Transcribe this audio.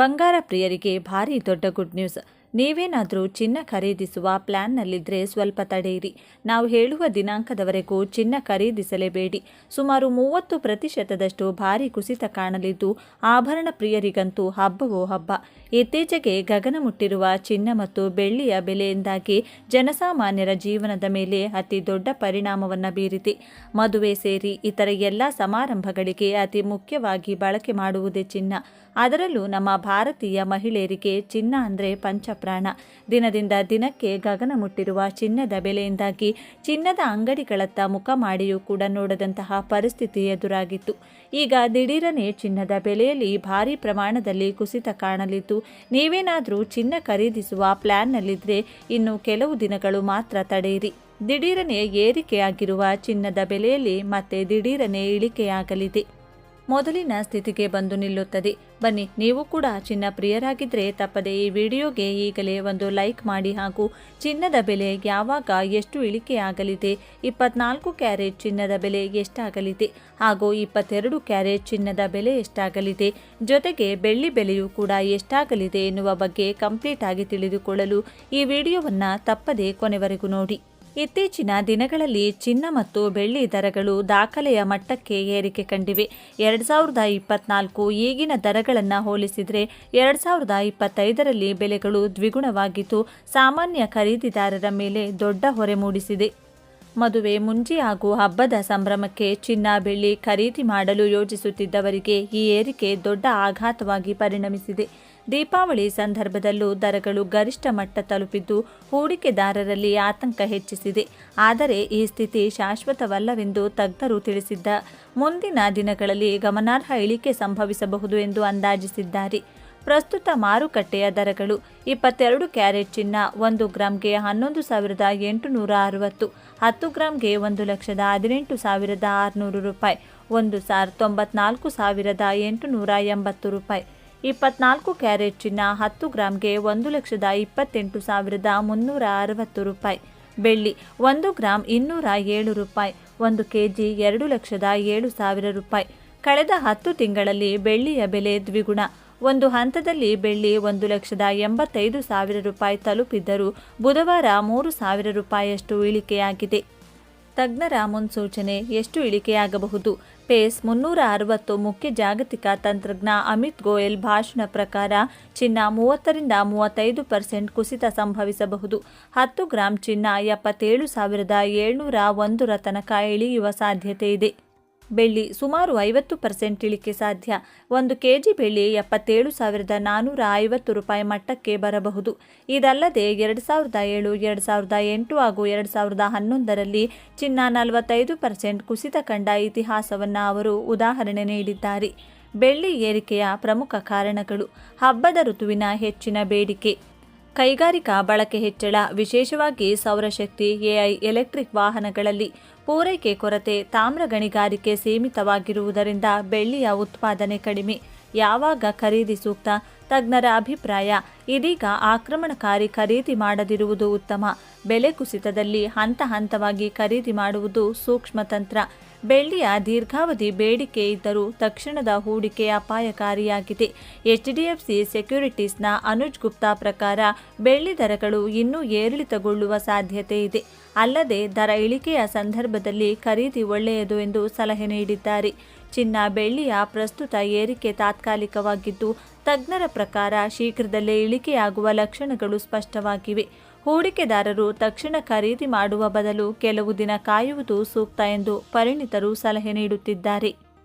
ಬಂಗಾರ ಪ್ರಿಯರಿಗೆ ಭಾರಿ ದೊಡ್ಡ ಗುಡ್ ನ್ಯೂಸ್. ನೀವೇನಾದರೂ ಚಿನ್ನ ಖರೀದಿಸುವ ಪ್ಲ್ಯಾನ್ನಲ್ಲಿದ್ದರೆ ಸ್ವಲ್ಪ ತಡೆಯಿರಿ ನಾವು ಹೇಳುವ ದಿನಾಂಕದವರೆಗೂ ಚಿನ್ನ ಖರೀದಿಸಲೇಬೇಡಿ. ಸುಮಾರು ಮೂವತ್ತು ಪ್ರತಿಶತದಷ್ಟು ಭಾರಿ ಕುಸಿತ ಕಾಣಲಿದ್ದು ಆಭರಣ ಪ್ರಿಯರಿಗಂತೂ ಹಬ್ಬವೋ ಹಬ್ಬ. ಇತ್ತೀಚೆಗೆ ಗಗನ ಮುಟ್ಟಿರುವ ಚಿನ್ನ ಮತ್ತು ಬೆಳ್ಳಿಯ ಬೆಲೆಯಿಂದಾಗಿ ಜನಸಾಮಾನ್ಯರ ಜೀವನದ ಮೇಲೆ ಅತಿ ದೊಡ್ಡ ಪರಿಣಾಮವನ್ನು ಬೀರಿದೆ. ಮದುವೆ ಸೇರಿ ಇತರ ಎಲ್ಲ ಸಮಾರಂಭಗಳಿಗೆ ಅತಿ ಮುಖ್ಯವಾಗಿ ಬಳಕೆ ಮಾಡುವುದೇ ಚಿನ್ನ. ಅದರಲ್ಲೂ ನಮ್ಮ ಭಾರತೀಯ ಮಹಿಳೆಯರಿಗೆ ಚಿನ್ನ ಅಂದರೆ ಪಂಚಪ್ರಾಣ ದಿನದಿಂದ ದಿನಕ್ಕೆ ಗಗನ ಮುಟ್ಟಿರುವ ಚಿನ್ನದ ಬೆಲೆಯಿಂದಾಗಿ ಚಿನ್ನದ ಅಂಗಡಿಗಳತ್ತ ಮುಖ ಮಾಡಿಯೂ ಕೂಡ ನೋಡದಂತಹ ಪರಿಸ್ಥಿತಿ ಎದುರಾಗಿತ್ತು. ಈಗ ದಿಢೀರನೇ ಚಿನ್ನದ ಬೆಲೆಯಲ್ಲಿ ಭಾರೀ ಪ್ರಮಾಣದಲ್ಲಿ ಕುಸಿತ ಕಾಣಲಿದ್ದು, ನೀವೇನಾದರೂ ಚಿನ್ನ ಖರೀದಿಸುವ ಪ್ಲ್ಯಾನ್ನಲ್ಲಿದ್ದರೆ ಇನ್ನು ಕೆಲವು ದಿನಗಳು ಮಾತ್ರ ತಡೆಯಿರಿ. ದಿಢೀರನೇ ಏರಿಕೆಯಾಗಿರುವ ಚಿನ್ನದ ಬೆಲೆಯಲ್ಲಿ ಮತ್ತೆ ದಿಢೀರನೇ ಇಳಿಕೆಯಾಗಲಿದೆ. ಮೊದಲಿನ ಸ್ಥಿತಿಗೆ ಬಂದು ನಿಲ್ಲುತ್ತದೆ. ಬನ್ನಿ, ನೀವು ಕೂಡ ಚಿನ್ನ ಪ್ರಿಯರಾಗಿದ್ದರೆ ತಪ್ಪದೆ ಈ ವಿಡಿಯೋಗೆ ಈಗಲೇ ಒಂದು ಲೈಕ್ ಮಾಡಿ ಹಾಗೂ ಚಿನ್ನದ ಬೆಲೆ ಯಾವಾಗ ಎಷ್ಟು ಇಳಿಕೆಯಾಗಲಿದೆ, ಇಪ್ಪತ್ನಾಲ್ಕು ಕ್ಯಾರೆಟ್ ಚಿನ್ನದ ಬೆಲೆ ಎಷ್ಟಾಗಲಿದೆ ಹಾಗೂ ಇಪ್ಪತ್ತೆರಡು ಕ್ಯಾರೆಟ್ ಚಿನ್ನದ ಬೆಲೆ ಎಷ್ಟಾಗಲಿದೆ, ಜೊತೆಗೆ ಬೆಳ್ಳಿ ಬೆಲೆಯೂ ಕೂಡ ಎಷ್ಟಾಗಲಿದೆ ಎನ್ನುವ ಬಗ್ಗೆ ಕಂಪ್ಲೀಟ್ ಆಗಿ ತಿಳಿದುಕೊಳ್ಳಲು ಈ ವಿಡಿಯೋವನ್ನು ತಪ್ಪದೆ ಕೊನೆವರೆಗೂ ನೋಡಿ. ಇತ್ತೀಚಿನ ದಿನಗಳಲ್ಲಿ ಚಿನ್ನ ಮತ್ತು ಬೆಳ್ಳಿ ದರಗಳು ದಾಖಲೆಯ ಮಟ್ಟಕ್ಕೆ ಏರಿಕೆ ಕಂಡಿವೆ. ಎರಡು ಸಾವಿರದ ಇಪ್ಪತ್ನಾಲ್ಕು ಈಗಿನ ದರಗಳನ್ನು ಹೋಲಿಸಿದರೆ ಎರಡು ಸಾವಿರದ ಇಪ್ಪತ್ತೈದರಲ್ಲಿ ಬೆಲೆಗಳು ದ್ವಿಗುಣವಾಗಿದ್ದು, ಸಾಮಾನ್ಯ ಖರೀದಿದಾರರ ಮೇಲೆ ದೊಡ್ಡ ಹೊರೆ ಮೂಡಿಸಿದೆ. ಮದುವೆ ಮುಂಜಿ ಹಾಗೂ ಹಬ್ಬದ ಸಂಭ್ರಮಕ್ಕೆ ಚಿನ್ನ, ಬೆಳ್ಳಿ ಖರೀದಿ ಮಾಡಲು ಯೋಜಿಸುತ್ತಿದ್ದವರಿಗೆ ಈ ಏರಿಕೆ ದೊಡ್ಡ ಆಘಾತವಾಗಿ ಪರಿಣಮಿಸಿದೆ. ದೀಪಾವಳಿ ಸಂದರ್ಭದಲ್ಲೂ ದರಗಳು ಗರಿಷ್ಠ ಮಟ್ಟ ತಲುಪಿದ್ದು ಹೂಡಿಕೆದಾರರಲ್ಲಿ ಆತಂಕ ಹೆಚ್ಚಿಸಿದೆ. ಆದರೆ ಈ ಸ್ಥಿತಿ ಶಾಶ್ವತವಲ್ಲವೆಂದು ತಜ್ಞರು ತಿಳಿಸಿದ್ದ. ಮುಂದಿನ ದಿನಗಳಲ್ಲಿ ಗಮನಾರ್ಹ ಇಳಿಕೆ ಸಂಭವಿಸಬಹುದು ಎಂದು ಅಂದಾಜಿಸಿದ್ದಾರೆ. ಪ್ರಸ್ತುತ ಮಾರುಕಟ್ಟೆಯ ದರಗಳು ಇಪ್ಪತ್ತೆರಡು ಕ್ಯಾರೆಟ್ ಚಿನ್ನ, ಒಂದು ಗ್ರಾಂಗೆ ಹನ್ನೊಂದು ಸಾವಿರದ ಎಂಟುನೂರ ಅರವತ್ತು, ಹತ್ತು ಗ್ರಾಂಗೆ ಒಂದು ಲಕ್ಷದ ಹದಿನೆಂಟು ಸಾವಿರದ ಆರುನೂರು ರೂಪಾಯಿ, ಒಂದು ಸಾರ್ ತೊಂಬತ್ನಾಲ್ಕು ಸಾವಿರದ ಎಂಟುನೂರ ಎಂಬತ್ತು ರೂಪಾಯಿ. ಇಪ್ಪತ್ನಾಲ್ಕು ಕ್ಯಾರೆಟ್ ಚಿನ್ನ, ಹತ್ತು ಗ್ರಾಂಗೆ ಒಂದು ಲಕ್ಷದ ಇಪ್ಪತ್ತೆಂಟು ಸಾವಿರದ ಮುನ್ನೂರ ಅರವತ್ತು ರೂಪಾಯಿ. ಬೆಳ್ಳಿ, ಒಂದು ಗ್ರಾಂ ಇನ್ನೂರ ಏಳು ರೂಪಾಯಿ, ಒಂದು ಕೆಜಿ ಎರಡು ಲಕ್ಷದ ಏಳು ಸಾವಿರ ರೂಪಾಯಿ. ಕಳೆದ ಹತ್ತು ತಿಂಗಳಲ್ಲಿ ಬೆಳ್ಳಿಯ ಬೆಲೆ ದ್ವಿಗುಣ. ಒಂದು ಹಂತದಲ್ಲಿ ಬೆಳ್ಳಿ ಒಂದು ಲಕ್ಷದ ಎಂಬತ್ತೈದು ಸಾವಿರ ರೂಪಾಯಿ ತಲುಪಿದ್ದರೂ ಬುಧವಾರ ಮೂರು ಸಾವಿರ ರೂಪಾಯಿಯಷ್ಟು ಇಳಿಕೆಯಾಗಿದೆ. ತಜ್ಞರ ಮುನ್ಸೂಚನೆ ಎಷ್ಟು ಇಳಿಕೆಯಾಗಬಹುದು? ಪೇಸ್ ಮುನ್ನೂರ ಅರವತ್ತು ಮುಖ್ಯ ಜಾಗತಿಕ ತಂತ್ರಜ್ಞ ಅಮಿತ್ ಗೋಯಲ್ ಭಾಷಣ ಪ್ರಕಾರ ಚಿನ್ನ ಮೂವತ್ತರಿಂದ ಮೂವತ್ತೈದು ಪರ್ಸೆಂಟ್ ಕುಸಿತ ಸಂಭವಿಸಬಹುದು. ಹತ್ತು ಗ್ರಾಂ ಚಿನ್ನ ಎಪ್ಪತ್ತೇಳು ಸಾವಿರದ ಏಳ್ನೂರ ಒಂದರ ತನಕ ಇಳಿಯುವ ಸಾಧ್ಯತೆ ಇದೆ. ಬೆಳ್ಳಿ ಸುಮಾರು ಐವತ್ತು ಪರ್ಸೆಂಟ್ ಇಳಿಕೆ ಸಾಧ್ಯ. ಒಂದು ಕೆಜಿ ಬೆಳ್ಳಿ ಎಪ್ಪತ್ತೇಳು ಸಾವಿರದ ನಾನ್ನೂರ ಐವತ್ತು ರೂಪಾಯಿ ಮಟ್ಟಕ್ಕೆ ಬರಬಹುದು. ಇದಲ್ಲದೆ ಎರಡು ಸಾವಿರದ ಏಳು, ಎರಡು ಸಾವಿರದ ಎಂಟು ಹಾಗೂ ಎರಡು ಸಾವಿರದ ಹನ್ನೊಂದರಲ್ಲಿ ಚಿನ್ನ ನಲವತ್ತೈದು ಪರ್ಸೆಂಟ್ ಕುಸಿತ ಕಂಡ ಇತಿಹಾಸವನ್ನು ಅವರು ಉದಾಹರಣೆ ನೀಡಿದ್ದಾರೆ. ಬೆಳ್ಳಿ ಏರಿಕೆಯ ಪ್ರಮುಖ ಕಾರಣಗಳು. ಹಬ್ಬದ ಋತುವಿನ ಹೆಚ್ಚಿನ ಬೇಡಿಕೆ. ಕೈಗಾರಿಕಾ ಬಳಕೆ ಹೆಚ್ಚಳ, ವಿಶೇಷವಾಗಿ ಸೌರಶಕ್ತಿ, ಎಐ, ಎಲೆಕ್ಟ್ರಿಕ್ ವಾಹನಗಳಲ್ಲಿ. ಪೂರೈಕೆ ಕೊರತೆ ತಾಮ್ರ ಗಣಿಗಾರಿಕೆ ಸೀಮಿತವಾಗಿರುವುದರಿಂದ ಬೆಳ್ಳಿಯ ಉತ್ಪಾದನೆ ಕಡಿಮೆ. ಯಾವಾಗ ಖರೀದಿ ಸೂಕ್ತ ತಜ್ಞರ ಅಭಿಪ್ರಾಯ, ಇದೀಗ ಆಕ್ರಮಣಕಾರಿ ಖರೀದಿ ಮಾಡದಿರುವುದು ಉತ್ತಮ. ಬೆಲೆ ಕುಸಿತದಲ್ಲಿ ಹಂತ ಹಂತವಾಗಿ ಖರೀದಿ ಮಾಡುವುದು ಸೂಕ್ಷ್ಮ ತಂತ್ರ. ಬೆಳ್ಳಿಯ ದೀರ್ಘಾವಧಿ ಬೇಡಿಕೆ ಇದ್ದರೂ ತಕ್ಷಣದ ಹೂಡಿಕೆ ಅಪಾಯಕಾರಿಯಾಗಿದೆ. ಎಚ್ಡಿಎಫ್ಸಿ ಸೆಕ್ಯುರಿಟೀಸ್ನ ಅನುಜ್ ಗುಪ್ತಾ ಪ್ರಕಾರ ಬೆಳ್ಳಿ ದರಗಳು ಇನ್ನೂ ಏರಿಳಿತಗೊಳ್ಳುವ ಸಾಧ್ಯತೆ ಇದೆ. ಅಲ್ಲದೆ ದರ ಇಳಿಕೆಯ ಸಂದರ್ಭದಲ್ಲಿ ಖರೀದಿ ಒಳ್ಳೆಯದು ಎಂದು ಸಲಹೆ ನೀಡಿದ್ದಾರೆ. ಚಿನ್ನ ಬೆಳ್ಳಿಯ ಪ್ರಸ್ತುತ ಏರಿಕೆ ತಾತ್ಕಾಲಿಕವಾಗಿದ್ದು, ತಜ್ಞರ ಪ್ರಕಾರ ಶೀಘ್ರದಲ್ಲೇ ಇಳಿಕೆಯಾಗುವ ಲಕ್ಷಣಗಳು ಸ್ಪಷ್ಟವಾಗಿವೆ. ಹೂಡಿಕೆದಾರರು ತಕ್ಷಣ ಖರೀದಿ ಮಾಡುವ ಬದಲು ಕೆಲವು ದಿನ ಕಾಯುವುದು ಸೂಕ್ತ ಎಂದು ಪರಿಣಿತರು ಸಲಹೆ ನೀಡುತ್ತಿದ್ದಾರೆ.